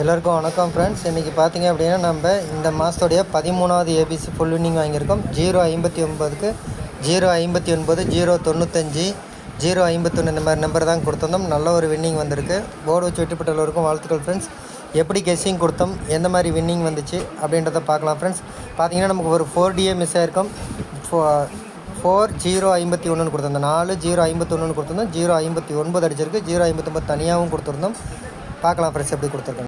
எல்லாருக்கும் வணக்கம் ஃப்ரெண்ட்ஸ் இன்றைக்கி பார்த்தீங்க அப்படின்னா நம்ம இந்த மாதத்துடைய பதிமூணாவது ஏபிசி ஃபுல் வின்னிங் வாங்கியிருக்கோம். ஜீரோ ஐம்பத்தி ஒன்பதுக்கு ஜீரோ ஐம்பத்தி ஒன்பது ஜீரோ தொண்ணூத்தஞ்சு ஜீரோ ஐம்பத்தொன்று இந்த மாதிரி நம்பர் தான் கொடுத்துருந்தோம். நல்ல ஒரு வின்னிங் வந்திருக்கு. போர்டு வச்சு வெட்டிப்பட்ட வாழ்த்துக்கள் ஃப்ரெண்ட்ஸ் எப்படி கெஸ்ஸிங் கொடுத்தோம்? எந்த மாதிரி வின்னிங் வந்துச்சு? அப்படின்றத பார்க்கலாம் ஃப்ரெண்ட்ஸ் பார்த்தீங்கன்னா நமக்கு ஒரு ஃபோர் டிஏ மிஸ் ஆயிருக்கும். ஃபோர் ஜீரோ ஐம்பத்தி ஒன்றுன்னு கொடுத்துருந்தோம். நாலு ஜீரோ ஐம்பத்தொன்னு கொடுத்துருந்தோம். ஜீரோ ஐம்பத்தி ஒன்பது அடிச்சிருக்கு. ஜீரோ ஐம்பத்தொம்பது தனியாகவும் கொடுத்துருந்தோம். பார்க்கலாம் ஃப்ரெண்ட்ஸ் எப்படி கொடுத்துருக்கோம்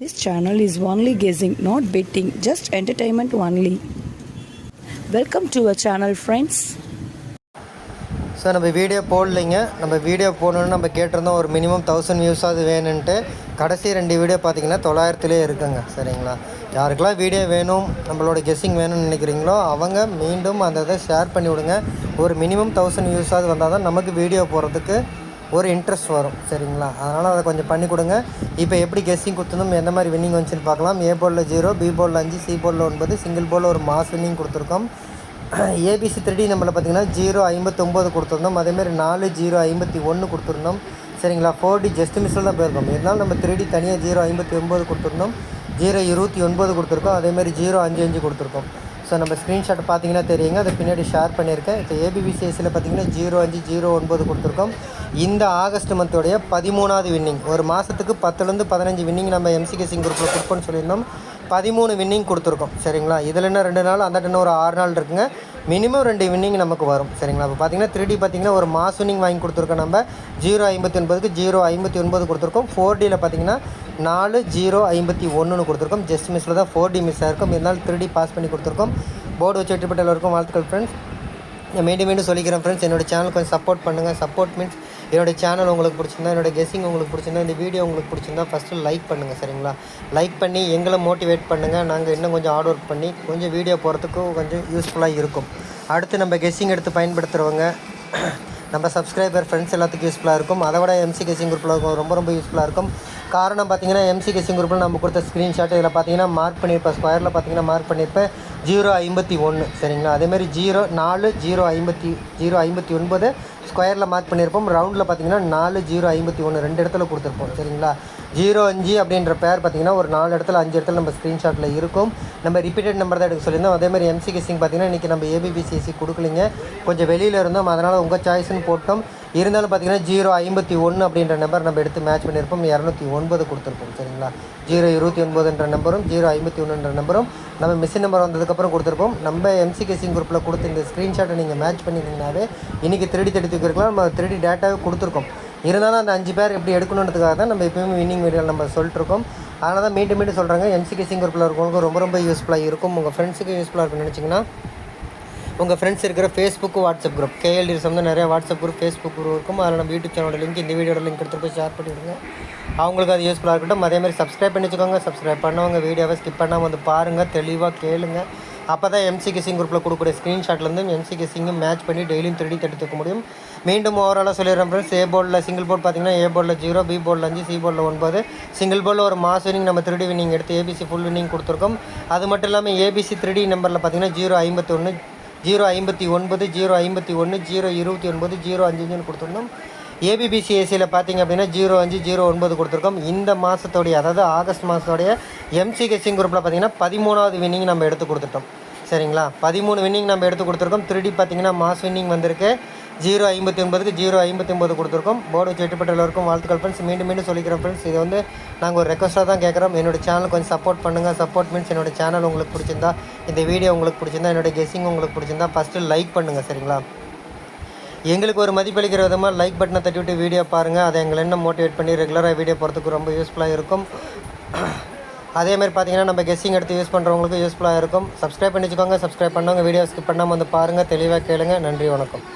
This channel is only guessing, not betting, just entertainment only. Welcome to a channel friends sir நம்ம வீடியோ போடலைங்க. நம்ம வீடியோ போடணுன்னு நம்ம கேட்டிருந்தோம். ஒரு மினிமம் தௌசண்ட் வியூஸாவது வேணும்ன்ட்டு. கடைசி ரெண்டு வீடியோ பார்த்தீங்கன்னா தொள்ளாயிரத்துலேயே இருக்குங்க. சரிங்களா? யாருக்கெல்லாம் வீடியோ வேணும் நம்மளோட கெஸ்ஸிங் வேணும்னு நினைக்கிறீங்களோ அவங்க மீண்டும் அந்த இதை ஷேர் பண்ணி விடுங்க ஒரு மினிமம் தௌசண்ட் வியூஸாவது வந்தால் தான் நமக்கு வீடியோ போடுறதுக்கு ஒரு இன்ட்ரெஸ்ட் வரும் சரிங்களா? அதனால் அதை கொஞ்சம் பண்ணி கொடுங்க. இப்போ எப்படி கெஸ்ஸிங் கொடுத்துருந்தோம் எந்த மாதிரி வின்னிங் வந்துச்சுன்னு பார்க்கலாம். ஏ போர்டில் ஜீரோ பி போலில் அஞ்சு சி போர்டில் ஒன்பது சிங்கிள் போலில் ஒரு மாஸ் வின்னிங் கொடுத்துருக்கோம். ஏபிசி த்ரீ நம்மளை பார்த்தீங்கன்னா ஜீரோ ஐம்பத்தொம்போது கொடுத்துருந்தோம். அதேமாரி நாலு ஜீரோ ஐம்பத்தி ஒன்று கொடுத்துருந்தோம். சரிங்களா? ஃபோர் டி ஜஸ்ட் மிஸ்ஸில் தான் போயிருக்கோம். இருந்தாலும் நம்ம த்ரீ டி தனியாக ஜீரோ ஐம்பத்தி ஒம்பது கொடுத்துருந்தோம். ஜீரோ இருபத்தி ஒன்பது கொடுத்துருக்கோம். அதேமாதிரி ஜீரோ அஞ்சு அஞ்சு கொடுத்துருக்கோம். ஸோ நம்ம ஸ்க்ரீன்ஷாட் பார்த்தீங்கன்னா தெரியுங்க. அதை பின்னாடி ஷேர் பண்ணியிருக்கேன். இப்போ ஏபிபிசிஎஸ்சியில் பார்த்தீங்கன்னா ஜீரோ அஞ்சு ஜீரோ ஒன்பது கொடுத்துருக்கோம். இந்த ஆகஸ்ட் மந்தோடைய பதிமூணாவது வின்னிங் ஒரு மாதத்துக்கு பத்துலேருந்து பதினஞ்சு வின்னிங் நம்ம எம்சிகேசிங் குரூப்பில் கொடுப்போம்னு சொல்லியிருந்தோம். பதிமூணு வின்னிங் கொடுத்துருக்கோம். சரிங்களா? இதில் என்ன ரெண்டு நாள் அந்த இன்னும் ஒரு ஆறு நாள் இருக்குங்க. மினிமம் ரெண்டு வின்னிங் நமக்கு வரும். சரிங்களா? இப்போ பார்த்தீங்கன்னா த்ரீ டி பார்த்தீங்கன்னா ஒரு மாஸ் வின்னிங் வாங்கி கொடுத்துருக்கோம் நம்ம. ஜீரோ ஐம்பத்தி ஒன்பதுக்கு ஜீரோ ஐம்பத்தி ஒன்பது கொடுத்துருக்கோம். ஃபோர் டியில் பார்த்தீங்கன்னா நாலு ஜீரோ ஐம்பத்தி ஒன்றுன்னு கொடுத்துருக்கோம். ஜஸ்ட் மிஸ்ஸில் தான் ஃபோர் டி மிஸ் ஆகிருக்கும் இருந்தாலும் த்ரீ டி பாஸ் பண்ணி கொடுத்துருக்கோம். போர்டு வச்சு வெற்றிப்பட்ட எல்லோருக்கும் வாழ்த்துக்கள் ஃப்ரெண்ட்ஸ் மீண்டும் மீண்டும் சொல்லிக்கிறேன் ஃப்ரெண்ட்ஸ் என்னோட சேனல் கொஞ்சம் சப்போர்ட் பண்ணுங்கள் சப்போர்ட் மீன்ஸ் என்னோட சேனல் உங்களுக்கு பிடிச்சிருந்தா என்னோட கெஸ்ஸிங் உங்களுக்கு பிடிச்சிருந்தா இந்த வீடியோ உங்களுக்கு பிடிச்சிருந்தா ஃபஸ்ட்டு லைக் பண்ணுங்கள் சரிங்களா? லைக் பண்ணி எங்களை மோட்டிவேட் பண்ணுங்கள் நாங்கள் இன்னும் கொஞ்சம் ஹார்ட் ஒர்க் பண்ணி கொஞ்சம் வீடியோ போகிறதுக்கும் கொஞ்சம் யூஸ்ஃபுல்லாக இருக்கும். அடுத்து நம்ம கெஸ்ஸிங் எடுத்து பயன்படுத்துகிறவங்க நம்ம சப்ஸ்கிரைபர் ஃப்ரெண்ட்ஸ் எல்லாத்துக்கும் யூஸ்ஃபுல்லாக இருக்கும். அதை விட எம்சி கெஸ்ஸிங் குரூப்பில் ரொம்ப ரொம்ப யூஸ்ஃபுல்லாக இருக்கும். காரணம் பார்த்தீங்கன்னா எம்சி கெஸ்ஸிங் குரூப்பில் நம்ம கொடுத்த ஸ்க்ரீன்ஷாட் இதில் பார்த்தீங்கன்னா மார்க் பண்ணியிருப்பேன். ஸ்கொயரில் பார்த்தீங்கன்னா மார்க் பண்ணியிருப்பேன். ஜீரோ ஐம்பத்தி ஒன்று சரிங்களா? அதேமாதிரி ஜீரோ நாலு ஜீரோ ஐம்பத்தி ஜீரோ ஐம்பத்தி ஒன்பது ஸ்கொயரில் மார்க் பண்ணியிருப்போம். ரவுண்டில் பார்த்தீங்கன்னா நாலு ஜீரோ ஐம்பத்தி ஒன்று ரெண்டு இடத்துல கொடுத்துருப்போம். சரிங்களா? ஜீரோ அஞ்சு அப்படின்ற பேர் பார்த்தீங்கன்னா ஒரு நாலு இடத்துல அஞ்சு இடத்துல நம்ம ஸ்க்ரீன்ஷாட்டில் இருக்கும். நம்ம ரிப்பீட்டட் நம்பர் தான் எடுக்க சொல்லியிருந்தோம். அதேமாதிரி எம்சி கெஸ்ஸிங் பார்த்தீங்கன்னா இன்றைக்கி நம்ம ஏபிபிசிஎஸ்சி கொடுக்கலிங்க. கொஞ்சம் வெளியில் இருந்தோம். அதனால் உங்கள் சாய்ஸ்னு போட்டோம். இருந்தாலும் பார்த்தீங்கன்னா ஜீரோ ஐம்பத்தி ஒன்று அப்படின்ற நம்பர் நம்ம எடுத்து மேட்ச் பண்ணியிருப்போம். இரநூத்தி ஒன்பது கொடுத்துருப்போம். சரிங்களா? ஜீரோ இருபத்தி ஒன்பதுன்ற நம்பரும் ஜீரோ ஐம்பத்தி ஒன்றுன்ற நம்பரும் நம்ம மிஷின் நம்பர் வந்ததுக்கப்புறம் கொடுத்துருப்போம். நம்ம எம்சிகேசிங் குரூப்பில் கொடுத்த இந்த ஸ்க்ரீன்ஷாட்டை நீங்கள் மேட்ச் பண்ணியிருந்தீங்கனாவே இன்றைக்கி திருடி தேடி தூக்கிருக்கலாம் நம்ம திருடி டேட்டாவே கொடுத்துருக்கோம். இருந்தாலும் அந்த அஞ்சு பேர் எப்படி எடுக்கணுன்றதுக்காக தான் நம்ம எப்பயுமே வின்னிங் வீடியோவில் நம்ம சொல்லிட்டுருக்கோம். அதனால் தான் மீண்டும் மீண்டும் சொல்கிறாங்க எம்சிகேசிங் குரூப்பில் இருக்கவங்களுக்கு ரொம்ப ரொம்ப யூஸ்ஃபுல்லாக இருக்கும். உங்கள் ஃப்ரெண்ட்ஸுக்கு யூஸ்ஃபுல்லாக இருக்குன்னு நினச்சிங்கன்னா உங்கள் ஃப்ரெண்ட்ஸ் இருக்கிற ஃபேஸ்புக் வாட்ஸ்அப் குரூப் கேஎல்டி வந்து நிறைய வாட்ஸ்அப் குரூப் ஃபேஸ்புக் குரூப் இருக்கும். அதில் நம்ம யூடியூப் சேனலோட லிங்க் இந்த வீடியோட லிங்க் எடுத்து போய் ஷேர் பண்ணிவிடுங்க அவங்களுக்கு அது யூஸ்ஃபுல்லாக இருக்கட்டும். அதே மாதிரி சப்ஸ்கிரைப் பண்ணி வச்சுக்கோங்க. சப்ஸ்கிரைப் பண்ணவங்க வீடியோவை ஸ்கிப் பண்ணாமல் வந்து பாருங்கள் தெளிவாக கேளுங்க. அப்போ தான் எம்சி கிசிங் குரூப்பில் கொடுக்கக்கூடிய ஸ்க்ரீன்ஷாட்லேருந்து எம்சி கிசிங்கும் மேட்ச் பண்ணி டெய்லியும் திருடி தடுத்துக்க முடியும். மீண்டும் ஓவராலாக சொல்லிடுறேன் ஃப்ரெண்ட்ஸ் ஏ போர்டில் சிங்கிள் போர்ட் பார்த்தீங்கன்னா ஏ போர்டில் ஜீரோ பி போர்டில் அஞ்சு சி போர்டில் ஒன்பது. சிங்கிள் போர்டில் ஒரு மாஸ் வினிங் நம்ம திருடி வினிங் எடுத்து ஏபிசி ஃபுல் வினிங் கொடுத்துருக்கோம். அது மட்டும் இல்லாமல் ஏபிசி த்ரீடி நம்பரில் பார்த்தீங்கன்னா ஜீரோ ஐம்பத்தொன்று ஜீரோ ஐம்பத்தி ஒன்பது ஜீரோ ஐம்பத்தி ஒன்று ஜீரோ இருபத்தி ஒன்பது ஜீரோ அஞ்சு அஞ்சுன்னு கொடுத்துருந்தோம். ஏபிபிசிஎஸ்சியில் பார்த்தீங்க அப்படின்னா ஜீரோ அஞ்சு ஜீரோ ஒன்பது கொடுத்துருக்கோம். இந்த மாதத்தோடைய அதாவது ஆகஸ்ட் மாதத்தோடைய எம்சி குரூப்பில் பார்த்தீங்கன்னா பதிமூணாவது வின்னிங் நம்ம எடுத்து கொடுத்துட்டோம். சரிங்களா? பதிமூணு வின்னிங் நம்ம எடுத்து கொடுத்துருக்கோம். திருடி பார்த்தீங்கன்னா மாஸ் வின்னிங் வந்திருக்கு. ஜீரோ ஐம்பத்தி ஒன்பதுக்கு ஜீரோ ஐம்பத்தி ஒன்பது கொடுத்துருக்கோம். போர்டு வச்சு எட்டுப்பட்ட எல்லோருக்கும் வாழ்த்துக்கள் ஃப்ரெண்ட்ஸ் மீண்டும் மீண்டும் சொல்லிக்கிறேன் ஃப்ரெண்ட்ஸ் இது வந்து நாங்கள் ஒரு ரெக்வஸ்ட்டாக தான் கேட்குறோம் என்னோட சேனல் கொஞ்சம் சப்போர்ட் பண்ணுங்கள் சப்போர்ட் மீன்ஸ் என்னோட சேனல் உங்களுக்கு பிடிச்சிருந்தா இந்த வீடியோ உங்களுக்கு பிடிச்சிருந்தா என்னோடய கெஸ்ஸிங் உங்களுக்கு பிடிச்சிருந்தா ஃபஸ்ட்டு லைக் பண்ணுங்கள் சரிங்களா? எங்களுக்கு ஒரு மதிப்பளிக்கிற விதமாக லைக் பட்டனை தட்டி விட்டு வீடியோ பாருங்கள் அதை எங்களை என்ன மோட்டிவேட் பண்ணி ரெகுலராக வீடியோ போகிறதுக்கு ரொம்ப யூஸ்ஃபுல்லாக இருக்கும். அதேமாதிரி பார்த்தீங்கன்னா நம்ம கெஸ்ஸிங் எடுத்து யூஸ் பண்ணுறவங்களுக்கு யூஸ்ஃபுல்லாக இருக்கும். சப்ஸ்கிரைப் பண்ணி வச்சுக்கோங்க. சப்ஸ்கிரைப் பண்ணவங்க வீடியோ ஸ்கிப் பண்ணாமல் வந்து பாருங்கள் தெளிவாக கேளுங்கள் நன்றி வணக்கம்.